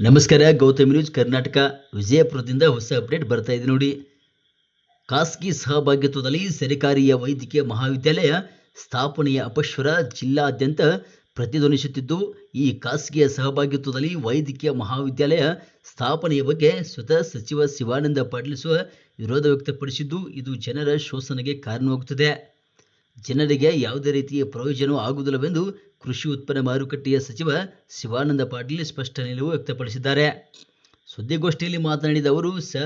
ನಮಸ್ಕಾರ, ಗೌತಮ್ ನ್ಯೂಸ್ ಕರ್ನಾಟಕ. ವಿಜಯಪುರದಿಂದ ಹೊಸ ಅಪ್ಡೇಟ್ ಬರ್ತಾ ಇದೆ ನೋಡಿ. ಖಾಸಗಿ ಸಹಭಾಗಿತ್ವದಲ್ಲಿ ಸರ್ಕಾರಿಯ ವೈದ್ಯಕೀಯ ಮಹಾವಿದ್ಯಾಲಯ ಸ್ಥಾಪನೆಯ ಅಪಶ್ವರ ಜಿಲ್ಲಾದ್ಯಂತ ಪ್ರತಿಧ್ವನಿಸುತ್ತಿದ್ದು, ಈ ಖಾಸಗಿಯ ಸಹಭಾಗಿತ್ವದಲ್ಲಿ ವೈದ್ಯಕೀಯ ಮಹಾವಿದ್ಯಾಲಯ ಸ್ಥಾಪನೆಯ ಬಗ್ಗೆ ಸ್ವತಃ ಸಚಿವ ಶಿವಾನಂದ ಪಾಟೀಲ್ ಸಹ ವಿರೋಧ ವ್ಯಕ್ತಪಡಿಸಿದ್ದು, ಇದು ಜನರ ಶೋಷಣೆಗೆ ಕಾರಣವಾಗುತ್ತದೆ. ಜನರಿಗೆ ಯಾವುದೇ ರೀತಿಯ ಪ್ರಯೋಜನ ಆಗುವುದಿಲ್ಲವೆಂದು ಕೃಷಿ ಉತ್ಪನ್ನ ಮಾರುಕಟ್ಟೆಯ ಸಚಿವ ಶಿವಾನಂದ ಪಾಟೀಲ್ ಸ್ಪಷ್ಟ ನಿಲುವು ವ್ಯಕ್ತಪಡಿಸಿದ್ದಾರೆ. ಸುದ್ದಿಗೋಷ್ಠಿಯಲ್ಲಿ ಮಾತನಾಡಿದ ಅವರು, ಸ,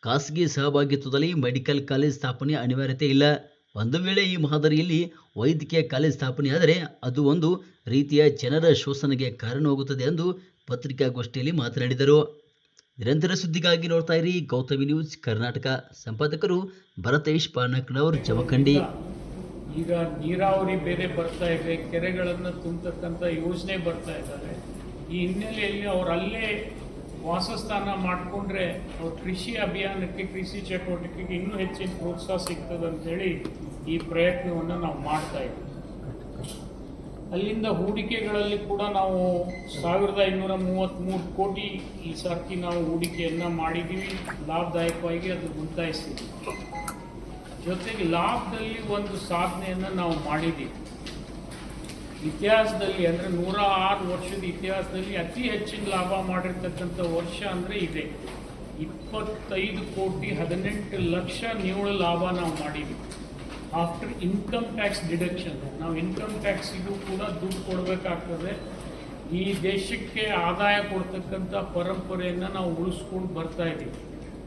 ಖಾಸಗಿ ಸಹಭಾಗಿತ್ವದಲ್ಲಿ ಮೆಡಿಕಲ್ ಕಾಲೇಜ್ ಸ್ಥಾಪನೆ ಅನಿವಾರ್ಯತೆ ಇಲ್ಲ. ಒಂದು ವೇಳೆ ಈ ಮಾದರಿಯಲ್ಲಿ ವೈದ್ಯಕೀಯ ಕಾಲೇಜ್ ಸ್ಥಾಪನೆಯಾದರೆ ಅದು ಒಂದು ರೀತಿಯ ಜನರ ಶೋಷಣೆಗೆ ಕಾರಣವಾಗುತ್ತದೆ ಎಂದು ಪತ್ರಿಕಾಗೋಷ್ಠಿಯಲ್ಲಿ ಮಾತನಾಡಿದರು. ನಿರಂತರ ಸುದ್ದಿಗಾಗಿ ನೋಡ್ತಾ ಇರಿ ಗೌತಮಿ ನ್ಯೂಸ್ ಕರ್ನಾಟಕ. ಸಂಪಾದಕರು ಭರತೇಶ್ ಪಾನಕ್ನವರ್, ಜಮಖಂಡಿ. ಈಗ ನೀರಾವರಿ ಬೇರೆ ಬರ್ತಾ ಇದೆ, ಕೆರೆಗಳನ್ನು ತುಂಬತಕ್ಕಂಥ ಯೋಜನೆ ಬರ್ತಾ ಇದ್ದಾರೆ ಈ ಹಿನ್ನೆಲೆಯಲ್ಲಿ ಅವರು ಅಲ್ಲೇ ವಾಸಸ್ಥಾನ ಮಾಡಿಕೊಂಡ್ರೆ ಅವ್ರ ಕೃಷಿ ಅಭಿಯಾನಕ್ಕೆ, ಕೃಷಿ ಚಟುವಟಿಕೆಗೆ ಇನ್ನೂ ಹೆಚ್ಚಿನ ಪ್ರೋತ್ಸಾಹ ಸಿಗ್ತದೆ ಅಂತೇಳಿ ಈ ಪ್ರಯತ್ನವನ್ನು ನಾವು ಮಾಡ್ತಾ ಇದ್ದೀವಿ ಅಲ್ಲಿಂದ ಹೂಡಿಕೆಗಳಲ್ಲಿ ಕೂಡ ನಾವು ಸಾವಿರದ ಐನೂರ ಮೂವತ್ತ್ಮೂರು ಕೋಟಿ ಈ ಸರ್ತಿ ನಾವು ಹೂಡಿಕೆಯನ್ನು ಮಾಡಿದ್ದೀವಿ ಲಾಭದಾಯಕವಾಗಿ ಅದು ಗುಂತಾಯಿಸಿದ್ದೀವಿ ಜೊತೆಗೆ ಲಾಭದಲ್ಲಿ ಒಂದು ಸಾಧನೆಯನ್ನು ನಾವು ಮಾಡಿದ್ದೀವಿ. ಇತಿಹಾಸದಲ್ಲಿ ಅಂದರೆ ನೂರ ಆರು ವರ್ಷದ ಇತಿಹಾಸದಲ್ಲಿ ಅತಿ ಹೆಚ್ಚಿನ ಲಾಭ ಮಾಡಿರ್ತಕ್ಕಂಥ ವರ್ಷ ಅಂದರೆ ಇದೆ. ಇಪ್ಪತ್ತೈದು ಕೋಟಿ ಹದಿನೆಂಟು ಲಕ್ಷ ನಿವ್ವಳ ಲಾಭ ನಾವು ಮಾಡಿದ್ವಿ ಆಫ್ಟರ್ ಇನ್ಕಮ್ ಟ್ಯಾಕ್ಸ್ ಡಿಡಕ್ಷನ್ ನಾವು ಇನ್ಕಮ್ ಟ್ಯಾಕ್ಸಿಗೂ ಕೂಡ ದುಡ್ಡು ಕೊಡಬೇಕಾಗ್ತದೆ. ಈ ದೇಶಕ್ಕೆ ಆದಾಯ ಕೊಡ್ತಕ್ಕಂಥ ಪರಂಪರೆಯನ್ನು ನಾವು ಉಳಿಸ್ಕೊಂಡು ಬರ್ತಾ ಇದ್ದೀವಿ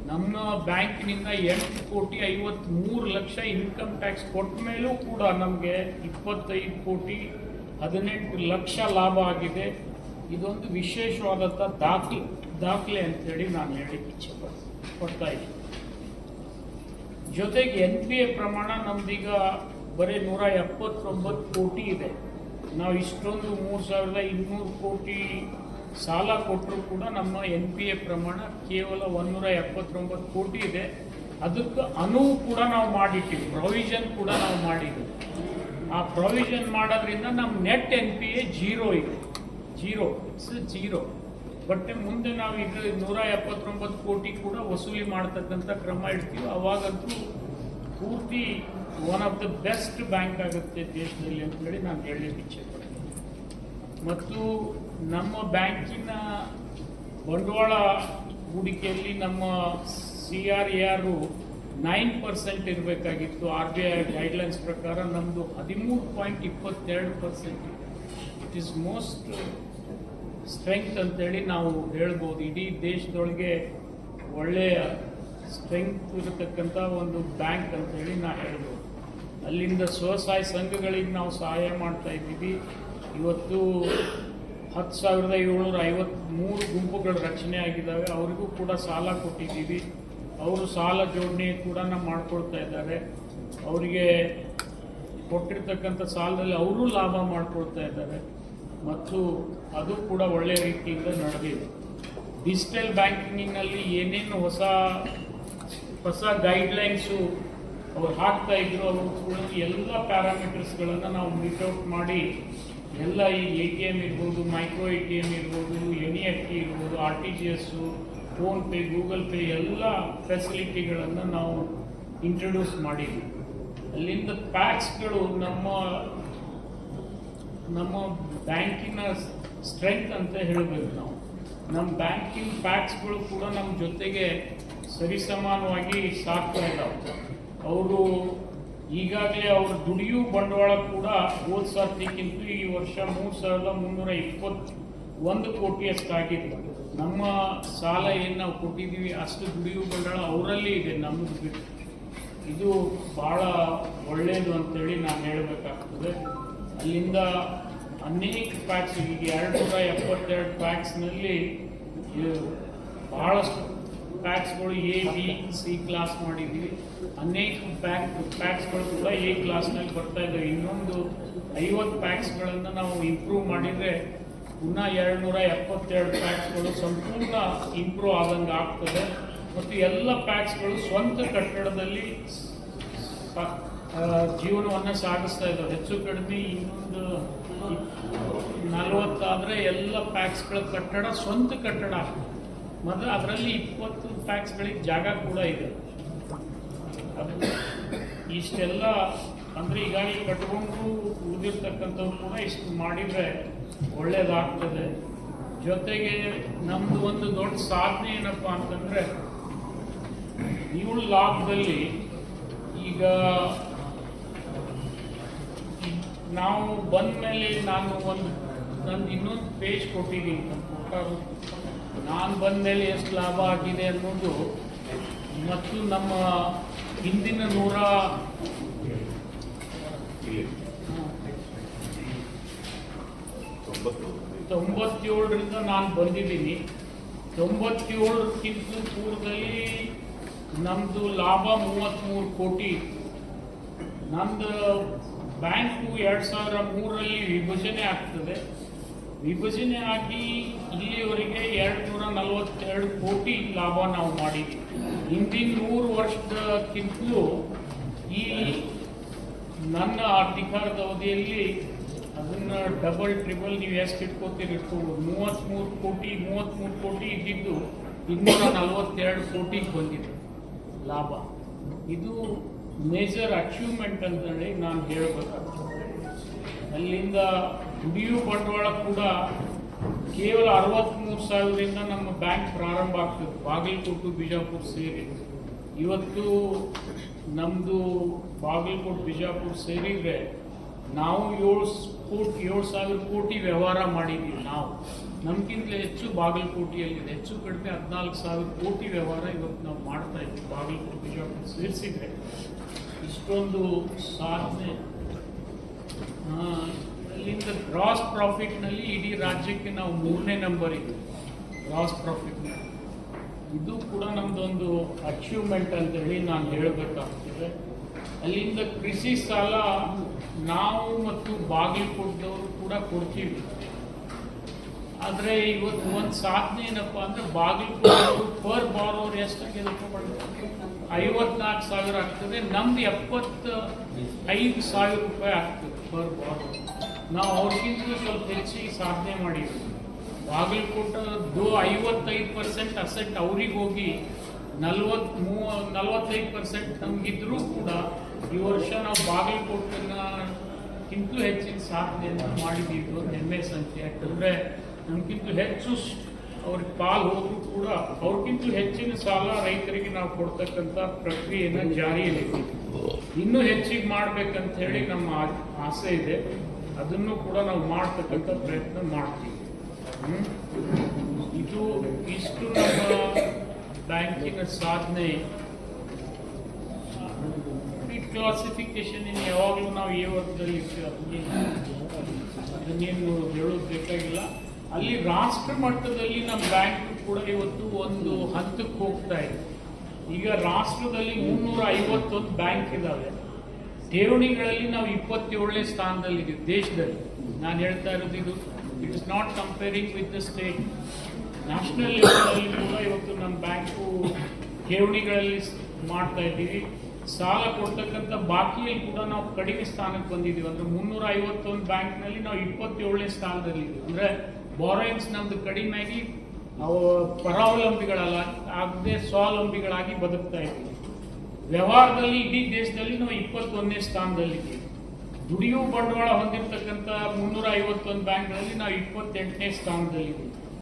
ನಮ್ಮ ಬ್ಯಾಂಕಿನಿಂದ ಎಂಟು ಕೋಟಿ ಐವತ್ತ್ಮೂರು ಲಕ್ಷ ಇನ್ಕಮ್ ಟ್ಯಾಕ್ಸ್ ಕೊಟ್ಟ ಮೇಲೂ ಕೂಡ ನಮಗೆ ಇಪ್ಪತ್ತೈದು ಕೋಟಿ ಹದಿನೆಂಟು ಲಕ್ಷ ಲಾಭ ಆಗಿದೆ. ಇದೊಂದು ವಿಶೇಷವಾದಂಥ ದಾಖಲೆ ದಾಖಲೆ ಅಂತೇಳಿ ನಾನು ಹೇಳಿಕ್ಕೆ ಇಚ್ಛೆ ಪಡ್- ಪಡ್ತಾ ಇದ್ದೀನಿ. ಜೊತೆಗೆ ಎನ್ ಪಿ ಎ ಪ್ರಮಾಣ ನಮ್ದೀಗ ಬರೀ ನೂರ ಎಪ್ಪತ್ತೊಂಬತ್ತು ಕೋಟಿ ಇದೆ. ನಾವು ಇಷ್ಟೊಂದು ಮೂರು ಸಾವಿರದ ಇನ್ನೂರು ಕೋಟಿ ಸಾಲ ಕೊಟ್ಟರೂ ಕೂಡ ನಮ್ಮ ಎನ್ ಪಿ ಎ ಪ್ರಮಾಣ ಕೇವಲ ಒಂದೂರ ಎಪ್ಪತ್ತೊಂಬತ್ತು ಕೋಟಿ ಇದೆ. ಅದಕ್ಕೆ ಅನುವು ಕೂಡ ನಾವು ಮಾಡಿಟ್ಟಿವಿ ಪ್ರೊವಿಷನ್ ಕೂಡ ನಾವು ಮಾಡಿದ್ದೀವಿ ಆ ಪ್ರೊವಿಷನ್ ಮಾಡೋದ್ರಿಂದ ನಮ್ಮ net N P A zero ಇದೆ. ಜೀರೋ ಇಟ್ಸ್ ಜೀರೋ ಬಟ್ ಮುಂದೆ ನಾವು ಇದ್ರ ನೂರ ಎಪ್ಪತ್ತೊಂಬತ್ತು ಕೋಟಿ ಕೂಡ ವಸೂಲಿ ಮಾಡ್ತಕ್ಕಂಥ ಕ್ರಮ ಇಡ್ತೀವಿ. ಅವಾಗಂತೂ ಪೂರ್ತಿ one of the best bank ಆಗುತ್ತೆ ದೇಶದಲ್ಲಿ ಅಂತ ಹೇಳಿ ನಾನು ಹೇಳಲಿಕ್ಕೆ ಇಚ್ಛೆ ಪಡ್ತೀನಿ. ಮತ್ತು ನಮ್ಮ ಬ್ಯಾಂಕಿನ ಬಂಡವಾಳ ಹೂಡಿಕೆಯಲ್ಲಿ ನಮ್ಮ ಸಿ ಆರ್ ಎ ಆರು ನೈನ್ ಪರ್ಸೆಂಟ್ ಇರಬೇಕಾಗಿತ್ತು. ಆರ್ ಬಿ ಐ ಗೈಡ್ಲೈನ್ಸ್ ಪ್ರಕಾರ ನಮ್ಮದು ಹದಿಮೂರು ಪಾಯಿಂಟ್ ಇಪ್ಪತ್ತೆರಡು percent it is most strength ಅಂತೇಳಿ ನಾವು ಹೇಳ್ಬೋದು. ಇಡೀ ದೇಶದೊಳಗೆ ಒಳ್ಳೆಯ ಸ್ಟ್ರೆಂತ್ ಇರತಕ್ಕಂಥ ಒಂದು ಬ್ಯಾಂಕ್ ಅಂತೇಳಿ ನಾ ಹೇಳ್ಬೋದು. ಅಲ್ಲಿಂದ ಸ್ವಸಹಾಯ ಸಂಘಗಳಿಗೆ ನಾವು ಸಹಾಯ ಮಾಡ್ತಾ ಇದ್ದೀವಿ. ಇವತ್ತು ಹತ್ತು ಸಾವಿರದ ಏಳ್ನೂರ ಐವತ್ತ್ಮೂರು ಗುಂಪುಗಳು ರಚನೆ ಆಗಿದ್ದಾವೆ. ಅವರಿಗೂ ಕೂಡ ಸಾಲ ಕೊಟ್ಟಿದ್ದೀವಿ. ಅವರು ಸಾಲ ಜೋಡಣೆ ಕೂಡ ಮಾಡ್ಕೊಳ್ತಾ ಇದ್ದಾರೆ. ಅವರಿಗೆ ಕೊಟ್ಟಿರ್ತಕ್ಕಂಥ ಸಾಲದಲ್ಲಿ ಅವರು ಲಾಭ ಮಾಡ್ಕೊಳ್ತಾ ಇದ್ದಾರೆ. ಮತ್ತು ಅದು ಕೂಡ ಒಳ್ಳೆಯ ರೀತಿಯಿಂದ ನಡೆದಿದೆ. ಡಿಜಿಟಲ್ ಬ್ಯಾಂಕಿಂಗಿನಲ್ಲಿ ಏನೇನು ಹೊಸ ಹೊಸ ಗೈಡ್ಲೈನ್ಸು ಅವ್ರು ಹಾಕ್ತಾ ಇದ್ರು, ಅವರು ಕೂಡ ಎಲ್ಲ ಪ್ಯಾರಾಮೀಟರ್ಸ್ಗಳನ್ನು ನಾವು ಮೀಟ್ಔಟ್ ಮಾಡಿ ಎಲ್ಲ ಈ ಎ ಟಿ ಎಂ ಇರ್ಬೋದು, ಮೈಕ್ರೋ ಎ ಟಿ ಎಂ ಇರ್ಬೋದು, ಎನ್ ಎಫ್ ಟಿ ಇರ್ಬೋದು, R T G S PhonePe Google Pay, ಎಲ್ಲ ಫೆಸಿಲಿಟಿಗಳನ್ನು ನಾವು ಇಂಟ್ರೊಡ್ಯೂಸ್ ಮಾಡಿದ್ವಿ. ಅಲ್ಲಿಂದ ಪ್ಯಾಕ್ಸ್ಗಳು ನಮ್ಮ ನಮ್ಮ ಬ್ಯಾಂಕಿನ ಸ್ಟ್ರೆಂತ್ ಅಂತ ಹೇಳಬೇಕು ನಾವು. ನಮ್ಮ ಬ್ಯಾಂಕಿನ ಪ್ಯಾಕ್ಸ್ಗಳು ಕೂಡ ನಮ್ಮ ಜೊತೆಗೆ ಸರಿಸಮಾನವಾಗಿ ಸಾಕ್ತಾ ಇದ್ದಾವೆ ಅವರು ಈಗಾಗಲೇ ಅವರು ದುಡಿಯು ಬಂಡವಾಳ ಕೂಡ ಹೋದ ಸರ್ತಿಗಿಂತ ಈ ವರ್ಷ ಮೂರು ಸಾವಿರದ ಮುನ್ನೂರ ಇಪ್ಪತ್ತು ಒಂದು ಕೋಟಿಯಷ್ಟಾಗಿದೆ. ನಮ್ಮ ಸಾಲ ಏನು ನಾವು ಕೊಟ್ಟಿದ್ದೀವಿ, ಅಷ್ಟು ದುಡಿಯು ಬಂಡವಾಳ ಅವರಲ್ಲಿ ಇದೆ ನಮ್ಮದು ಬಿಟ್ಟು ಇದು ಭಾಳ ಒಳ್ಳೆಯದು ಅಂತೇಳಿ ನಾನು ಹೇಳಬೇಕಾಗ್ತದೆ. ಅಲ್ಲಿಂದ ಅನೇಕ ಪ್ಯಾಕ್ಸ್ ಈಗ ಎರಡು ನೂರ ಎಪ್ಪತ್ತೆರಡು ಪ್ಯಾಕ್ಸ್ನಲ್ಲಿ ಭಾಳಷ್ಟು ಪ್ಯಾಕ್ಸ್ಗಳು ಎ ಬಿ ಸಿ ಕ್ಲಾಸ್ ಮಾಡಿದ್ವಿ. ಅನೇಕ ಪ್ಯಾಕ್ ಪ್ಯಾಕ್ಸ್ಗಳು ಕೂಡ ಎ ಕ್ಲಾಸ್ನಲ್ಲಿ ಬರ್ತಾ ಇದ್ದಾವೆ ಇನ್ನೊಂದು ಐವತ್ತು ಪ್ಯಾಕ್ಸ್ಗಳನ್ನು ನಾವು ಇಂಪ್ರೂವ್ ಮಾಡಿದರೆ ಪುನಃ ಎರಡು ನೂರ ಎಪ್ಪತ್ತೆರಡು ಪ್ಯಾಕ್ಸ್ಗಳು ಸಂಪೂರ್ಣ ಇಂಪ್ರೂವ್ ಆದಂಗೆ ಆಗ್ತದೆ. ಮತ್ತು ಎಲ್ಲ ಪ್ಯಾಕ್ಸ್ಗಳು ಸ್ವಂತ ಕಟ್ಟಡದಲ್ಲಿ ಜೀವನವನ್ನು ಸಾಗಿಸ್ತಾ ಇದ್ದಾವೆ. ಹೆಚ್ಚು ಕಡಿಮೆ ಇನ್ನೊಂದು ನಲವತ್ತಾದರೆ ಎಲ್ಲ ಪ್ಯಾಕ್ಸ್ಗಳ ಕಟ್ಟಡ ಸ್ವಂತ ಕಟ್ಟಡ ಮತ್ತು ಅದರಲ್ಲಿ ಇಪ್ಪತ್ತು ಫ್ಯಾಕ್ಸ್ಗಳಿಗೆ ಜಾಗ ಕೂಡ ಇದೆ. ಅದು ಇಷ್ಟೆಲ್ಲ ಅಂದರೆ ಈಗಾಗಲೇ ಕಟ್ಕೊಂಡು ಉಳಿದಿರ್ತಕ್ಕಂಥವ್ರು ಕೂಡ ಇಷ್ಟು ಮಾಡಿದರೆ ಒಳ್ಳೆಯದಾಗ್ತದೆ ಜೊತೆಗೆ ನಮ್ಮದು ಒಂದು ದೊಡ್ಡ ಸಾಧನೆ ಏನಪ್ಪ ಅಂತಂದರೆ, ಇವಳು ಲಾಭದಲ್ಲಿ ಈಗ ನಾವು ಬಂದ ಮೇಲೆ ನಾನು ಒಂದು, ನಂದು ಇನ್ನೊಂದು ಪೇಜ್ ಕೊಟ್ಟಿದ್ದೀನಿ. ನಮ್ಮ ನಾನು ಬಂದ ಮೇಲೆ ಎಷ್ಟು ಲಾಭ ಆಗಿದೆ ಅನ್ನೋದು ಮತ್ತು ನಮ್ಮ ಹಿಂದಿನ ನೂರ ತೊಂಬತ್ತೇಳರಿಂದ ನಾನು ಬಂದಿದ್ದೀನಿ. ತೊಂಬತ್ತೇಳಕ್ಕಿಂತ ಪೂರ್ವದಲ್ಲಿ ನಮ್ಮದು ಲಾಭ ಮೂವತ್ತ್ಮೂರು ಕೋಟಿ. ನಮ್ಮದು ಬ್ಯಾಂಕು ಎರಡು ಸಾವಿರ ಮೂರರಲ್ಲಿ ವಿಭಜನೆ ಆಗ್ತದೆ. ವಿಭಜನೆ ಆಗಿ ಇಲ್ಲಿಯವರೆಗೆ ಎರಡು ನೂರ ನಲವತ್ತೆರಡು ಕೋಟಿ ಲಾಭ ನಾವು ಮಾಡಿದ್ವಿ. ಹಿಂದಿನ ನೂರು ವರ್ಷದಕ್ಕಿಂತಲೂ ಈ ನನ್ನ ಅಧಿಕಾರದ ಅವಧಿಯಲ್ಲಿ ಅದನ್ನು ಡಬಲ್ ಟ್ರಿಬಲ್ ನೀವು ಎಷ್ಟು ಇಟ್ಕೋತೀರಿ ಇಟ್ಕೋಬೋದು. ಮೂವತ್ತ್ಮೂರು ಕೋಟಿ ಮೂವತ್ತ್ಮೂರು ಕೋಟಿ ಇದ್ದಿದ್ದು ಇನ್ನೂರ ನಲವತ್ತೆರಡು ಕೋಟಿಗೆ ಬಂದಿದೆ ಲಾಭ. ಇದು ಮೇಜರ್ ಅಚೀವ್ಮೆಂಟ್ ಅಂತೇಳಿ ನಾನು ಹೇಳಬೇಕಾಗ್ತದೆ ಅಲ್ಲಿಂದ ದುಡಿಯೋ ಬಂಡವಾಳ ಕೂಡ ಕೇವಲ ಅರವತ್ತ್ಮೂರು ಸಾವಿರದಿಂದ ನಮ್ಮ ಬ್ಯಾಂಕ್ ಪ್ರಾರಂಭ ಆಗ್ತದೆ. ಬಾಗಲಕೋಟು, ಬಿಜಾಪುರ ಸೇರಿ. ಇವತ್ತು ನಮ್ಮದು ಬಾಗಲಕೋಟೆ, ಬಿಜಾಪುರ ಸೇರಿದರೆ ನಾವು ಏಳು ಕೋಟಿ, ಏಳು ಸಾವಿರ ಕೋಟಿ ವ್ಯವಹಾರ ಮಾಡಿದ್ದೀವಿ ನಾವು. ನಮಗಿಂತಲೇ ಹೆಚ್ಚು ಬಾಗಲಕೋಟೆಯಲ್ಲಿದೆ. ಹೆಚ್ಚು ಕಡಿಮೆ ಹದಿನಾಲ್ಕು ಸಾವಿರ ಕೋಟಿ ವ್ಯವಹಾರ ಇವತ್ತು ನಾವು ಮಾಡ್ತಾ ಇದ್ವಿ ಬಾಗಲಕೋಟೆ, ಬಿಜಾಪುರ ಸೇರಿಸಿದ್ರೆ. ಇಷ್ಟೊಂದು ಸಾಧನೆ. ಆ, ಅಲ್ಲಿಂದ ಗ್ರಾಸ್ ಪ್ರಾಫಿಟ್ನಲ್ಲಿ ಇಡೀ ರಾಜ್ಯಕ್ಕೆ ನಾವು ಮೂರನೇ ನಂಬರ್ ಇದು. ಗ್ರಾಸ್ ಪ್ರಾಫಿಟ್ನಲ್ಲಿ ಇದು ಕೂಡ ನಮ್ಮದೊಂದು ಅಚೀವ್ಮೆಂಟ್ ಅಂತ ಹೇಳಿ ನಾನು ಹೇಳಬೇಕಾಗ್ತದೆ. ಅಲ್ಲಿಂದ ಕೃಷಿ ಸಾಲ ನಾವು ಮತ್ತು ಬಾಗಲಕೋಟದವರು ಕೂಡ ಕೊಡ್ತೀವಿ. ಆದರೆ ಇವತ್ತು ಒಂದು ಸಾಧನೆ ಏನಪ್ಪ ಅಂದರೆ ಬಾಗಲಕೋಟೆಯವರು ಪರ್ ಬಾರೋರ್ ಎಷ್ಟಾಗಿ ಐವತ್ನಾಲ್ಕು ಸಾವಿರ ಆಗ್ತದೆ. ನಮ್ದು ಎಪ್ಪತ್ತ ಐದು ಸಾವಿರ ರೂಪಾಯಿ ಆಗ್ತದೆ ಪರ್ ಬಾರೋರ್ ನಾವು ಅವ್ರಿಗಿಂತಲೂ ಸ್ವಲ್ಪ ಹೆಚ್ಚಿಗೆ ಸಾಧನೆ ಮಾಡಿದ್ವಿ. ಬಾಗಲಕೋಟದ್ದು ಐವತ್ತೈದು ಪರ್ಸೆಂಟ್ ಅಸೆಟ್ ಅವ್ರಿಗೆ ಹೋಗಿ ನಲ್ವತ್ ಮೂವ ನಲ್ವತ್ತೈದು ಪರ್ಸೆಂಟ್ ನಮಗಿದ್ರೂ ಕೂಡ ಈ ವರ್ಷ ನಾವು ಬಾಗಲಕೋಟೆಗಿಂತಲೂ ಹೆಚ್ಚಿನ ಸಾಧನೆಯನ್ನು ಮಾಡಿದ್ದೀವಿ ಒಂದು ಹೆಮ್ಮೆ ಸಂಖ್ಯೆ. ಯಾಕಂದರೆ ನಮಗಿಂತಲೂ ಹೆಚ್ಚು ಅವ್ರಿಗೆ ಪಾಲು ಹೋದರೂ ಕೂಡ ಅವ್ರಿಗಿಂತಲೂ ಹೆಚ್ಚಿನ ಸಾಲ ರೈತರಿಗೆ ನಾವು ಕೊಡ್ತಕ್ಕಂಥ ಪ್ರಕ್ರಿಯೆನ ಜಾರಿಯಲ್ಲಿ ಇನ್ನೂ ಹೆಚ್ಚಿಗೆ ಮಾಡಬೇಕಂತ ಹೇಳಿ ನಮ್ಮ ಆಸೆ ಇದೆ. ಅದನ್ನು ಕೂಡ ನಾವು ಮಾಡ್ತಕ್ಕಂಥ ಪ್ರಯತ್ನ ಮಾಡ್ತೀವಿ? ಇದು ಇಷ್ಟು ನಮ್ಮ ಬ್ಯಾಂಕಿನ ಸಾಧನೆ. ಕ್ಲಾಸಿಫಿಕೇಶನ್ ಇನ್ನು ಯಾವಾಗಲೂ ನಾವು ಈ ವರ್ಗದಲ್ಲಿ ಇರ್ತೀವಿ. ಅದನ್ನೇನು ಹೇಳೋದು ಬೇಕಾಗಿಲ್ಲ. ಅಲ್ಲಿ ರಾಷ್ಟ್ರ ಮಟ್ಟದಲ್ಲಿ ನಮ್ಮ ಬ್ಯಾಂಕ್ ಕೂಡ ಇವತ್ತು ಒಂದು ಹಂತಕ್ಕೆ ಹೋಗ್ತಾ ಇದೆ. ಈಗ ರಾಷ್ಟ್ರದಲ್ಲಿ ಮುನ್ನೂರ ಐವತ್ತೊಂದು ಬ್ಯಾಂಕ್ ಇದ್ದಾವೆ ಠೇವಣಿಗಳಲ್ಲಿ ನಾವು ಇಪ್ಪತ್ತೇಳನೇ ಸ್ಥಾನದಲ್ಲಿದ್ದೀವಿ, ದೇಶದಲ್ಲಿ. ನಾನು ಹೇಳ್ತಾ ಇರೋದು ಇದು it is not comparing with the state national ಲೆವೆಲಲ್ಲಿ ಕೂಡ ಇವತ್ತು ನಮ್ಮ ಬ್ಯಾಂಕು ಠೇವಣಿಗಳಲ್ಲಿ ಮಾಡ್ತಾ ಇದ್ದೀವಿ. ಸಾಲ ಕೊಡ್ತಕ್ಕಂಥ ಬಾಕಿಯಲ್ಲಿ ಕೂಡ ನಾವು ಕಡಿಮೆ ಸ್ಥಾನಕ್ಕೆ ಬಂದಿದ್ದೀವಿ. ಅಂದರೆ ಮುನ್ನೂರ ಐವತ್ತೊಂದು ಬ್ಯಾಂಕ್ನಲ್ಲಿ ನಾವು ಇಪ್ಪತ್ತೇಳನೇ ಸ್ಥಾನದಲ್ಲಿದ್ದೀವಿ. ಅಂದರೆ ಬಾರೋಯಿಂಗ್ಸ್ ನಮ್ಮದು ಕಡಿಮೆ ಆಗಿ ಪರಾವಲಂಬಿಗಳಲ್ಲ, ಆಗದೆ ಸ್ವಾವಲಂಬಿಗಳಾಗಿ ಬದುಕ್ತಾ ಇದ್ದೀವಿ. ವ್ಯವಹಾರದಲ್ಲಿ, ಇಡೀ ದೇಶದಲ್ಲಿ ನಾವು ಇಪ್ಪತ್ತೊಂದನೇ ಸ್ಥಾನದಲ್ಲಿದ್ದೀವಿ. ದುಡಿಯುವ ಬಂಡವಾಳ ಹೊಂದಿರತಕ್ಕಂಥ ಮುನ್ನೂರ ಐವತ್ತೊಂದು ಬ್ಯಾಂಕ್ಗಳಲ್ಲಿ ನಾವು ಇಪ್ಪತ್ತೆಂಟನೇ ಸ್ಥಾನದಲ್ಲಿದ್ದೀವಿ.